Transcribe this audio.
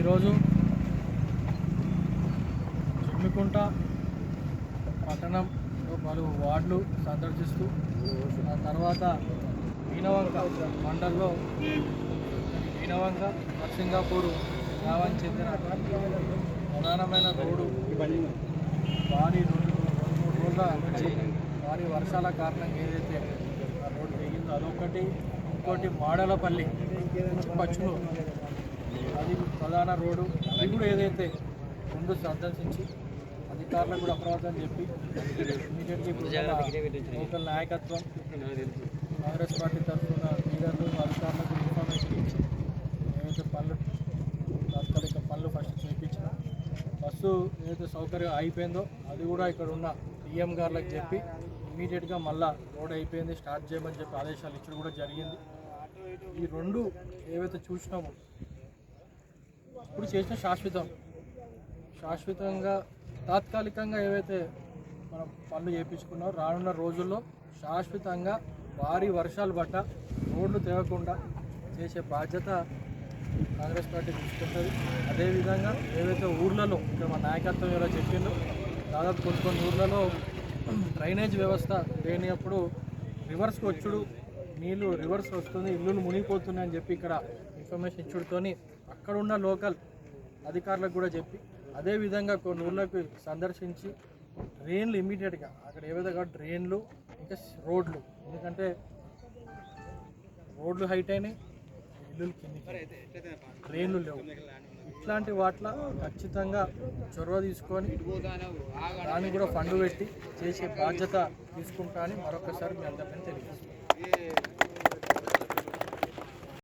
ఈరోజు జమ్మికుంట పట్టణంలో పలు వార్డులు సందర్శిస్తూ ఆ తర్వాత మీనవంక మండల్లో మీనవంక నర్సింగాపూర్ గ్రామానికి చెందిన ప్రధానమైన రోడ్డు. భారీ రెండు రెండు మూడు రోజుల నుంచి భారీ వర్షాల కారణంగా ఏదైతే ఆ రోడ్డు తెగిందో అదొకటి ఇంకోటి మాడలపల్లి పచ్చులు ప్రధాన రోడ్డు అది కూడా ఏదైతే ముందు సందర్శించి అధికారులకు కూడా అప్రమత్తం చెప్పి ఇమీడియట్గా ఇప్పుడు లోకల్ నాయకత్వం కాంగ్రెస్ పార్టీ తరఫున లీడర్లు అధికారులకు ఇన్ఫర్మేషన్ ఇచ్చి ఏవైతే పనులు తాత్కాలిక పనులు ఫస్ట్ చేయించిన బస్సు ఏదైతే సౌకర్యం అయిపోయిందో అది కూడా ఇక్కడ ఉన్న పిఎం గారులకు చెప్పి ఇమీడియట్గా మళ్ళీ రోడ్ అయిపోయింది స్టార్ట్ చేయమని చెప్పి ఆదేశాలు ఇచ్చడం కూడా జరిగింది. ఈ రెండు ఏవైతే చూసినామో ఇప్పుడు చేసిన శాశ్వతం. శాశ్వతంగా తాత్కాలికంగా ఏవైతే మనం పనులు చేయించుకున్నామో రానున్న రోజుల్లో శాశ్వతంగా భారీ వర్షాలు పడ్డ రోడ్లు తేవకుండా చేసే బాధ్యత కాంగ్రెస్ పార్టీ తీసుకుంటుంది. అదేవిధంగా ఏవైతే ఊర్లలో ఇక్కడ మా నాయకత్వం ఎలా చెప్పిందో దాదాపు కొన్ని కొన్ని ఊర్లలో డ్రైనేజ్ వ్యవస్థ లేనినప్పుడు రివర్స్కి వచ్చుడు నీళ్ళు రివర్స్ వస్తుంది ఇల్లులు మునిగిపోతున్నాయని చెప్పి ఇక్కడ ఇన్ఫర్మేషన్ ఇచ్చుడుతోని అక్కడ ఉన్న లోకల్ అధికారులకు కూడా చెప్పి అదేవిధంగా కొన్ని ఊళ్ళకు సందర్శించి డ్రైన్లు ఇమీడియట్గా అక్కడ ఏ విధంగా డ్రైన్లు ఇంకా రోడ్లు ఎందుకంటే రోడ్లు హైట్ అయినాయి ఇల్లులు కిందికి ట్రైన్లు లేవు. ఇట్లాంటి వాటిలో ఖచ్చితంగా చొరవ తీసుకొని దాన్ని కూడా ఫండ్ పెట్టి చేసే బాధ్యత తీసుకుంటా అని మరొకసారి మీ అందరికీ తెలియజేస్తాను